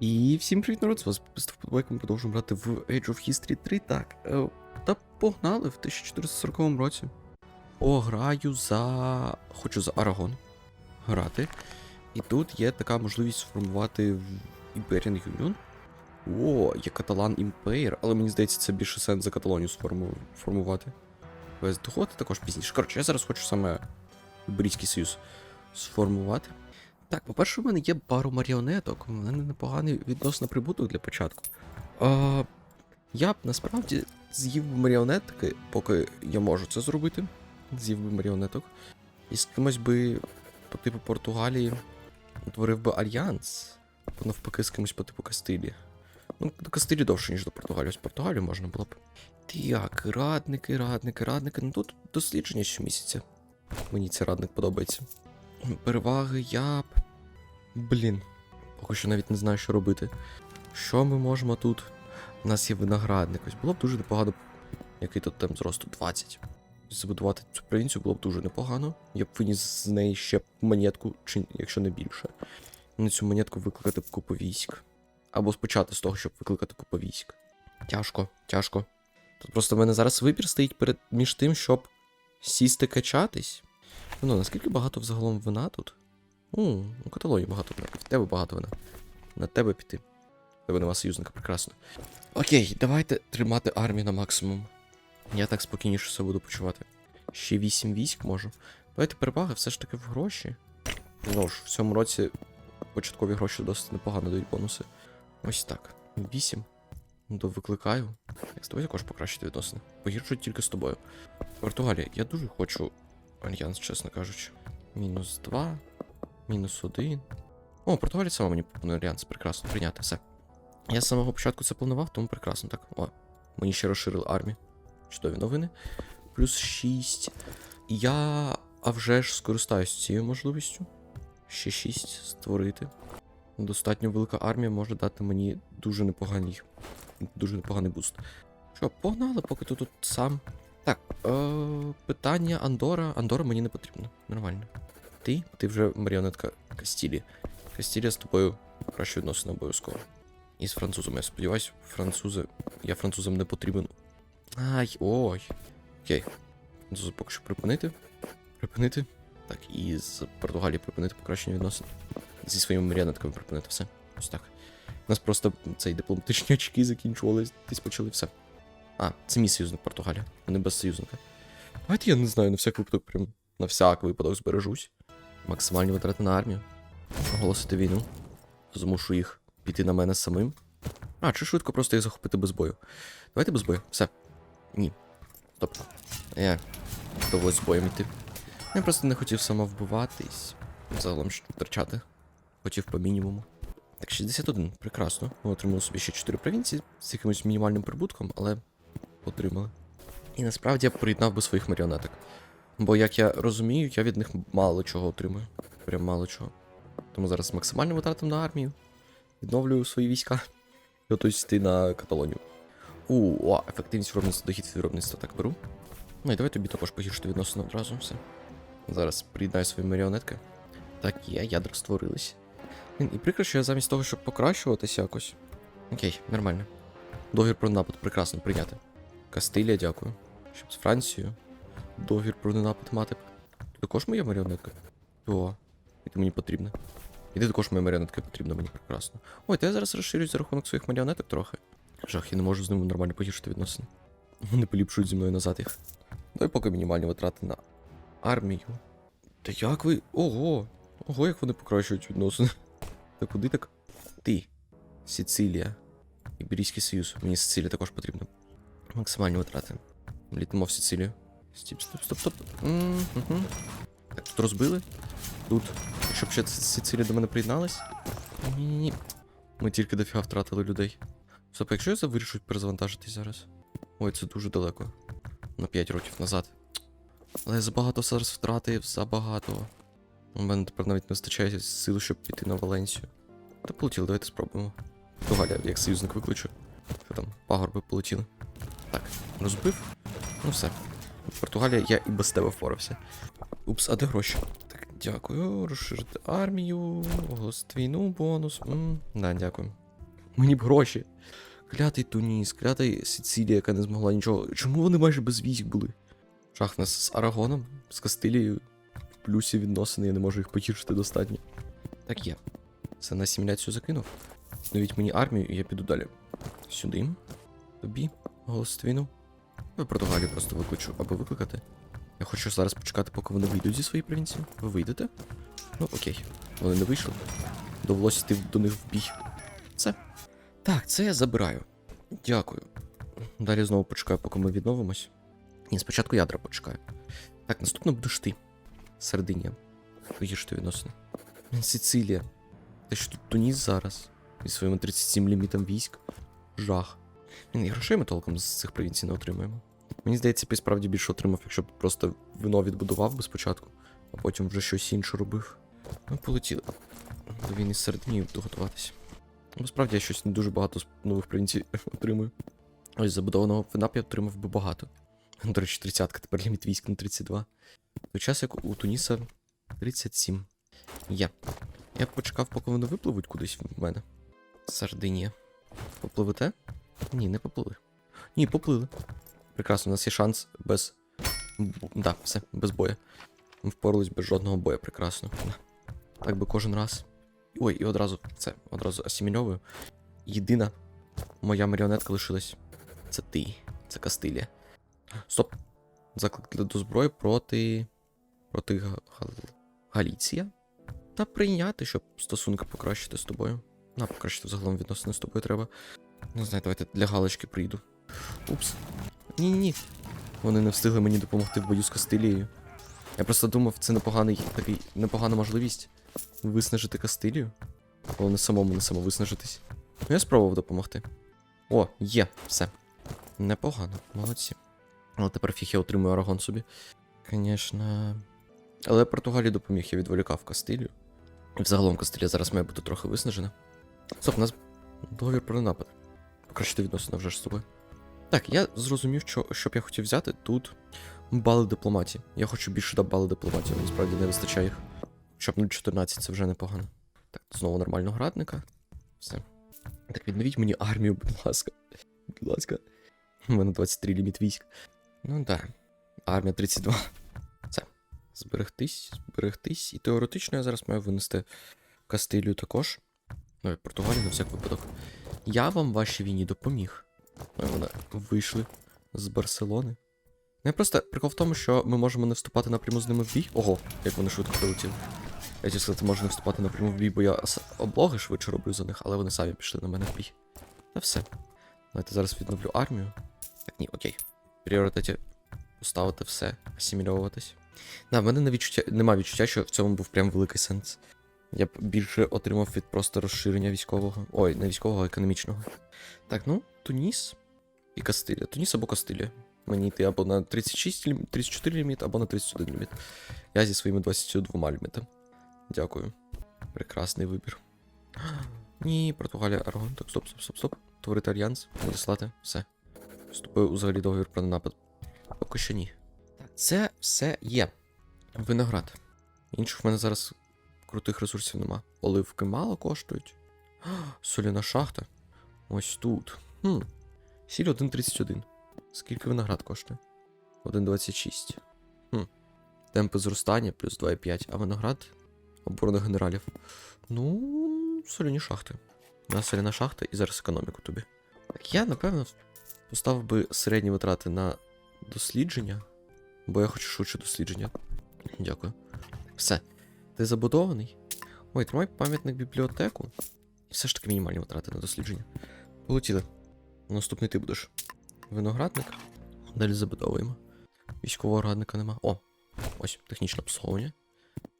І всім привіт, народ, з вас ми продовжуємо грати в Age of History 3. Так, е, та погнали в 1440 році. О, граю за. Хочу за Арагон грати. І тут є така можливість сформувати Iberian Union. О, є Каталан Імпейр, але мені здається, це більше сенс за Каталонію сформу... формувати. Без доходи також пізніше. Коротше, я зараз хочу саме Іберійський Союз сформувати. Так, по-перше, у мене є пару маріонеток, у мене непоганий відносно прибуток для початку. А, я б насправді з'їв би маріонетки, поки я можу це зробити. З'їв би маріонеток. І з кимось би по типу Португалії утворив би альянс. Або навпаки, з кимось по типу Кастилії. Ну, до Кастилії довше, ніж до Португалії. Ось Португалію можна було б. Так, радники, радники, радники. Ну тут дослідження щомісяця. Мені цей радник подобається. Переваги я б. Блін. Поки що навіть не знаю, що робити. Що ми можемо тут? У нас є виноградник. Ось було б дуже непогано. Який тут там зросту 20. Забудувати цю провінцію було б дуже непогано. Я б виніс з неї ще монетку, чи якщо не більше. На цю монетку викликати купу військ. Або спочати з того, щоб викликати купу військ. Тяжко, тяжко. Тут просто в мене зараз вибір стоїть перед між тим, щоб сісти качатись. Ну, наскільки багато взагалом вина тут? У, у Каталонії багато вина. В тебе багато вина. На тебе піти. В тебе нема союзника, прекрасно. Окей, давайте тримати армію на максимум. Я так спокійніше себе буду почувати. Ще 8 військ можу. Давайте переваги все ж таки в гроші. Ну ж, в цьому році початкові гроші досить непогано дають бонуси. Ось так. 8. До викликаю. Я з тобою також покращити відносини. Погіршують тільки з тобою. Португалія, я дуже хочу альянс, чесно кажучи. Мінус 2. Мінус 1. О, Португалія сама мені пропонує альянс. Прекрасно, прийняти все. Я з самого початку це планував, тому прекрасно так. О, мені ще розширили армію. Чудові новини. Плюс 6. Я а вже ж скористаюсь цією можливістю. Ще 6 створити. Достатньо велика армія може дати мені дуже непоганий. Дуже непоганий буст. Що, погнали, поки ти тут сам. Так, е, питання Андора. Андора мені не потрібно. Нормально. Ти? Ти вже маріонетка Кастілі. Кастілія з тобою краще відносини обов'язково. І з французом, я сподіваюся, французи. Я французам не потрібен. Ай, ой. Окей. Французи поки що припинити. Припинити. Так, і з Португалії припинити покращення відносин. Зі своїми маріонетками припинити все. Ось так. У нас просто цей дипломатичні очки закінчувались, десь почали все. А, це мій союзник Португалія. Вони без союзника. Давайте я не знаю, на всяк випадок, прям на всяк випадок збережусь. Максимальні витрати на армію. Оголосити війну. Змушу їх піти на мене самим. А, чи швидко просто їх захопити без бою. Давайте без бою. Все. Ні. Стоп. Я довелось з боєм йти. Я просто не хотів самовбиватись. Загалом що втрачати. Хотів по мінімуму. Так, 61, прекрасно. Ми отримали собі ще 4 провінції з якимось мінімальним прибутком, але отримали. І насправді я приєднав би своїх маріонеток. Бо, як я розумію, я від них мало чого отримую. Прям мало чого. Тому зараз максимально витратим на армію. Відновлюю свої війська. І готуюсь йти на Каталонію. У, о, ефективність виробництва, дохід виробництва так беру. Ну і давай тобі також погіршити відносини одразу все. Зараз приєднаю свої маріонетки. Так, є, ядра створились. І прикро, що я замість того, щоб покращуватись якось. Окей, нормально. Договір про напад прекрасно прийняти. Кастилія, дякую. Щоб з Францією. Договір про ненапад мати. Ти також моя маріонетка? О, і ти мені потрібна. І ти також моя маріонетка потрібна мені прекрасно. Ой, та я зараз розширююсь за рахунок своїх маріонеток трохи. Жах, я не можу з ними нормально погіршити відносини. Вони поліпшують зі мною назад їх. Дай поки мінімальні витрати на армію. Та як ви. Ого! Ого, як вони покращують відносини. Та куди так? Ти. Сицилія. Іберійський союз. Мені Сицилія також потрібна. Максимальні витрати. Літимо в Сицилію. Стіп, стоп, стоп, стоп. М-м-м. Так, тут розбили. Тут. Якщо б ще Сицилія до мене приєдналась. Ні-ні-ні. Ми тільки дофіга втратили людей. Стоп, якщо я вирішую перезавантажитись зараз. Ой, це дуже далеко. На 5 років назад. Але я забагато зараз втратив, забагато. У мене тепер навіть не вистачає сил, щоб піти на Валенсію. Та полетіли, давайте спробуємо. Тугаля, як союзник викличу. Що там, пагорби полетіли. Так, розбив. Ну все. Португалія, я і без тебе впорався. Упс, а де гроші? Так, дякую. Розширити армію, оголосити війну, бонус. М, да, дякую. Мені б гроші. Клятий Туніс, клятий Сицилія, яка не змогла нічого. Чому вони майже без військ були? Шах нас з Арагоном, з Кастилією. В плюсі відносини, я не можу їх погіршити достатньо. Так є. Це на асиміляцію закинув. Навіть мені армію, і я піду далі. Сюди. Тобі, гостину. Ви Португалію просто викличу, аби викликати. Я хочу зараз почекати, поки вони вийдуть зі своєї провінції. Ви вийдете? Ну, окей. Вони не вийшли. Довелося йти до них в бій. Це. Так, це я забираю. Дякую. Далі знову почекаю, поки ми відновимось. Ні, спочатку ядра почекаю. Так, наступно будеш ти. Сардинія. Погіршити відносини. Блін, Сицилія. Та що тут Туніс зараз? Зі своїм 37 лімітом військ. Жах. І грошей ми толком з цих провінцій не отримуємо. Мені здається, б справді більше отримав, якщо б просто вино відбудував би спочатку, а потім вже щось інше робив. Ми полетіли. До війни з Сардинією буду готуватися. Бо справді я щось не дуже багато з нових провінцій отримую. Ось забудованого вина б я отримав би багато. До речі, 30 тепер ліміт військ на 32. Той час як у Туніса 37. Є. Я б почекав, поки вони випливуть кудись в мене. Сардинія. Попливете? Ні, не поплили. Ні, поплили. Прекрасно, у нас є шанс без. Да, все, без бою. Ми впорались без жодного бою, прекрасно. Так би кожен раз. Ой, і одразу це, одразу асімільовую. Єдина моя маріонетка лишилась. Це ти. Це Кастилія. Стоп. Заклик до зброї проти. проти Гал- Галіція. Та прийняти, щоб стосунки покращити з тобою. На, покращити загалом відносини з тобою треба. Не знаю, давайте для галочки прийду. Упс. Ні-ні-ні. Вони не встигли мені допомогти в бою з Кастилією. Я просто думав, це непоганий такий непогана можливість виснажити Кастилію. Але не самому не самовиснажитись. Ну, я спробував допомогти. О, є, все. Непогано, молодці. Але тепер фіг я отримую Арагон собі. Звісно. Але Португалії допоміг, я відволікав Кастилію. І взагалом Кастилія зараз має бути трохи виснажена. Стоп, у нас договір про напад. Покращити відносини вже з тобою. Так, я зрозумів, що, що б я хотів взяти тут бали дипломатії. Я хочу більше дати бали дипломатії, мені справді не вистачає їх. Щоб 0.14 це вже непогано. Так, знову нормального градника. Все. Так, відновіть мені армію, будь ласка. Будь ласка. У мене 23 ліміт військ. Ну да. Армія 32. Це. Зберегтись, зберегтись. І теоретично я зараз маю винести Кастилію також. Ну і Португалію на всяк випадок. Я вам вашій війні допоміг. Ми вона вийшли з Барселони. Ну, я просто прикол в тому, що ми можемо не вступати напряму з ними в бій. Ого, як вони швидко прилетіли. Я хотів сказати, можна не вступати напряму в бій, бо я облоги швидше роблю за них, але вони самі пішли на мене в бій. Та все. Давайте зараз відновлю армію. Так, ні, окей. Пріоритеті поставити все, асимільовуватись. Да, в мене не відчуття, нема відчуття, що в цьому був прям великий сенс. Я б більше отримав від просто розширення військового. Ой, не військового, а економічного. Так, ну, Туніс і Кастилія. Туніс або Кастилія. Мені йти або на 36 лім... 34 ліміт, або на 31 ліміт. Я зі своїми 22 лімітами. Дякую. Прекрасний вибір. Ні, Португалія, Арагон. Так, стоп, стоп, стоп, стоп. Творити альянс, надіслати, все. Вступив у взагалі договір про напад. Поки що ні. Це все є. Виноград. Інших в мене зараз крутих ресурсів нема. Оливки мало коштують. Соляна шахта. Ось тут. Хм. Сіль 1.31. Скільки виноград коштує? 1.26. Хм. Темпи зростання плюс 2,5, а виноград оборони генералів. Ну, соляні шахти. У нас соляна шахта і зараз економіку тобі. Так, я, напевно, поставив би середні витрати на дослідження, бо я хочу швидше дослідження. Дякую. Все. Ти забудований? Ой, тримай пам'ятник бібліотеку. І все ж таки мінімальні витрати на дослідження. Полетіли. Наступний ти будеш. Виноградник. Далі забудовуємо. Військового радника нема. О, ось технічне обслуговування.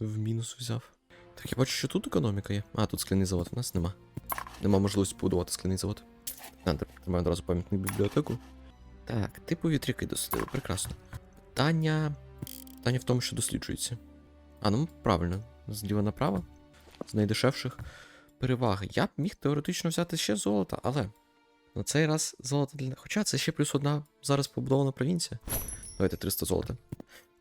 В мінус взяв. Так, я бачу, що тут економіка є. А, тут скляний завод. У нас нема. Нема можливості побудувати скляний завод. А, тримаю одразу пам'ятник бібліотеку. Так, типу вітряки дослідили. Прекрасно. Питання. Питання в тому, що досліджується. А, ну правильно. Зліва направо. З найдешевших переваги. Я б міг теоретично взяти ще золото, але на цей раз золото для. Хоча це ще плюс одна зараз побудована провінція. Давайте 300 золота.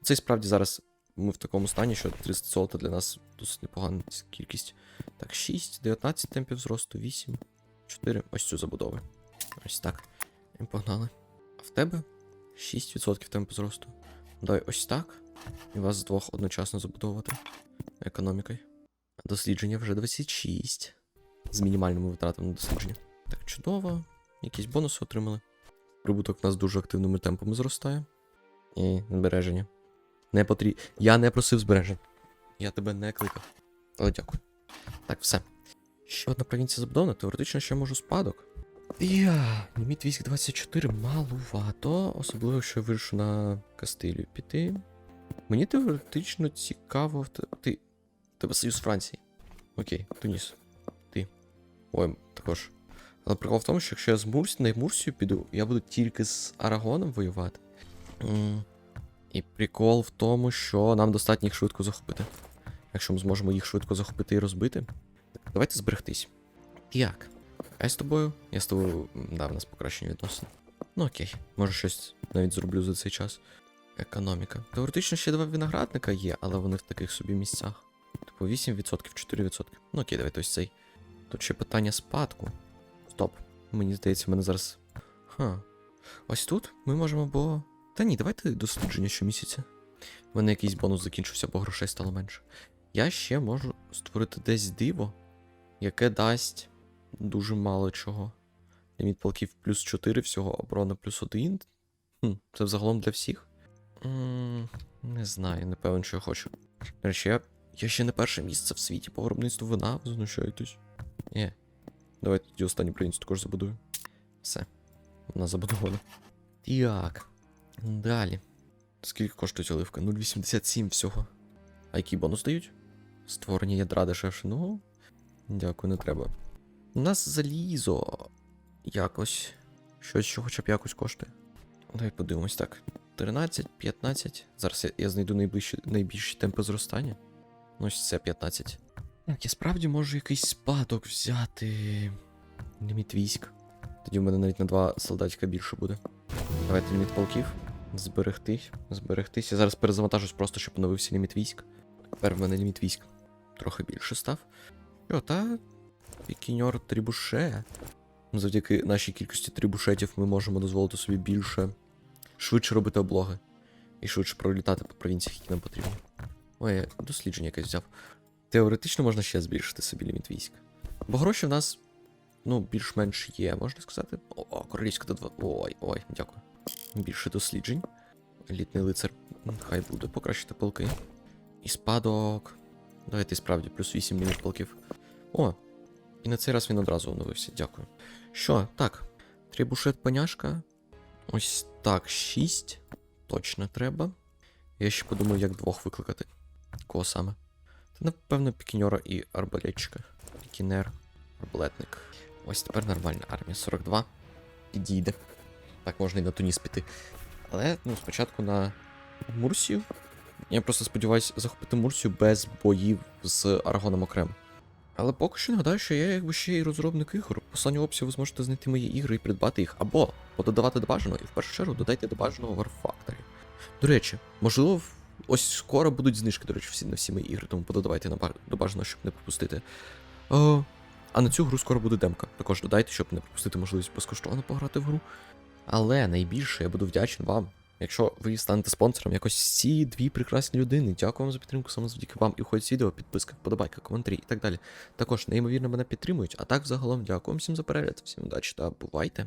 Це і справді зараз ми в такому стані, що 300 золота для нас досить непогана кількість. Так, 6, 19 темпів зросту, 8. 4. Ось цю забудову. Ось так. І погнали. А в тебе 6% темпу зросту. Давай ось так. І вас двох одночасно забудовувати. Економікою. Дослідження вже 26. З мінімальними витратами на дослідження. Так, чудово. Якісь бонуси отримали. Прибуток у нас дуже активними темпами зростає. І збереження. Не потрібно. Я не просив збережень. Я тебе не кликав. Але дякую. Так, все. Ще одна провінція забудована, теоретично ще можу спадок. Я, ліміт військ 24 малувато, особливо, що я вирішу на Кастилію піти. Мені теоретично цікаво. Ти. Тебе союз Франції. Окей, Туніс. Ти. Ой, також. Але прикол в тому, що якщо я з Мурс... на Мурсію піду, я буду тільки з Арагоном воювати. І прикол в тому, що нам достатньо їх швидко захопити. Якщо ми зможемо їх швидко захопити і розбити. Давайте зберегтись. Як? А я з тобою? Я з тобою. Да, в нас покращені відносини. Ну окей, може щось навіть зроблю за цей час. Економіка. Теоретично ще два виноградника є, але вони в таких собі місцях. Типу 8%, 4%. Ну окей, давайте ось цей. Тут ще питання спадку. Стоп. Мені здається, в мене зараз. Ха. Ось тут ми можемо, бо. Та ні, давайте дослідження щомісяця. У мене якийсь бонус закінчився, бо грошей стало менше. Я ще можу створити десь диво, яке дасть дуже мало чого. Ліміт полків плюс 4, всього оборона плюс 1. Хм, це взагалом для всіх. Не знаю, не певен, що я хочу. До речі, я, я ще не перше місце в світі по виробництву вина, ви знущаєтесь. Є. Давайте тоді останню провінцію також забудую. Все. Вона забудована. Так. Далі. Скільки коштує оливка? 0,87 всього. А який бонус дають? Створення ядра дешевше. Ну. Дякую, не треба. У нас залізо. Якось. Щось, що хоча б якось коштує. Давай подивимось так. 13, 15. Зараз я, знайду найближчі, найбільші темпи зростання. Ну, ось це 15. Так, я справді можу якийсь спадок взяти. Ліміт військ. Тоді в мене навіть на два солдатика більше буде. Давайте ліміт полків. Зберегтись. Зберегтись. Я зараз перезавантажусь просто, щоб оновився ліміт військ. Тепер в мене ліміт військ трохи більше став. Що, та пікіньор трібуше. Завдяки нашій кількості трибушетів ми можемо дозволити собі більше швидше робити облоги. І швидше пролітати по провінціях, які нам потрібні. Ой, я дослідження якесь взяв. Теоретично можна ще збільшити собі ліміт військ. Бо гроші в нас, ну, більш-менш є, можна сказати. О, о королівська до 2. Ой, ой, дякую. Більше досліджень. Елітний лицар. Хай буде, покращити полки. І спадок. Давайте справді, плюс 8 ліміт полків. О, і на цей раз він одразу оновився, дякую. Що, так. Трибушет поняшка. Ось так, 6. Точно треба. Я ще подумаю, як двох викликати. Кого саме? Та напевно пікіньора і арбалетчика. Пікінер, арбалетник. Ось тепер нормальна армія. 42. Підійде. Так можна і на Туніс піти. Але, ну, спочатку на Мурсію. Я просто сподіваюся захопити Мурсію без боїв з Арагоном окремо. Але поки що нагадаю, що я якби ще й розробник ігор. В останньому описі ви зможете знайти мої ігри і придбати їх, або пододавати до бажаного, і в першу чергу додайте до бажаного War Factory. До речі, можливо, ось скоро будуть знижки, до речі, всі на всі мої ігри, тому пододавайте до бажаного, щоб не пропустити. О, а на цю гру скоро буде демка. Також додайте, щоб не пропустити можливість безкоштовно пограти в гру. Але найбільше я буду вдячний вам, якщо ви станете спонсором якось ці дві прекрасні людини. Дякую вам за підтримку, саме завдяки вам і входять відео, підписка, вподобайка, коментарі і так далі. Також неймовірно мене підтримують. А так, загалом дякую всім за перегляд, всім удачі та бувайте!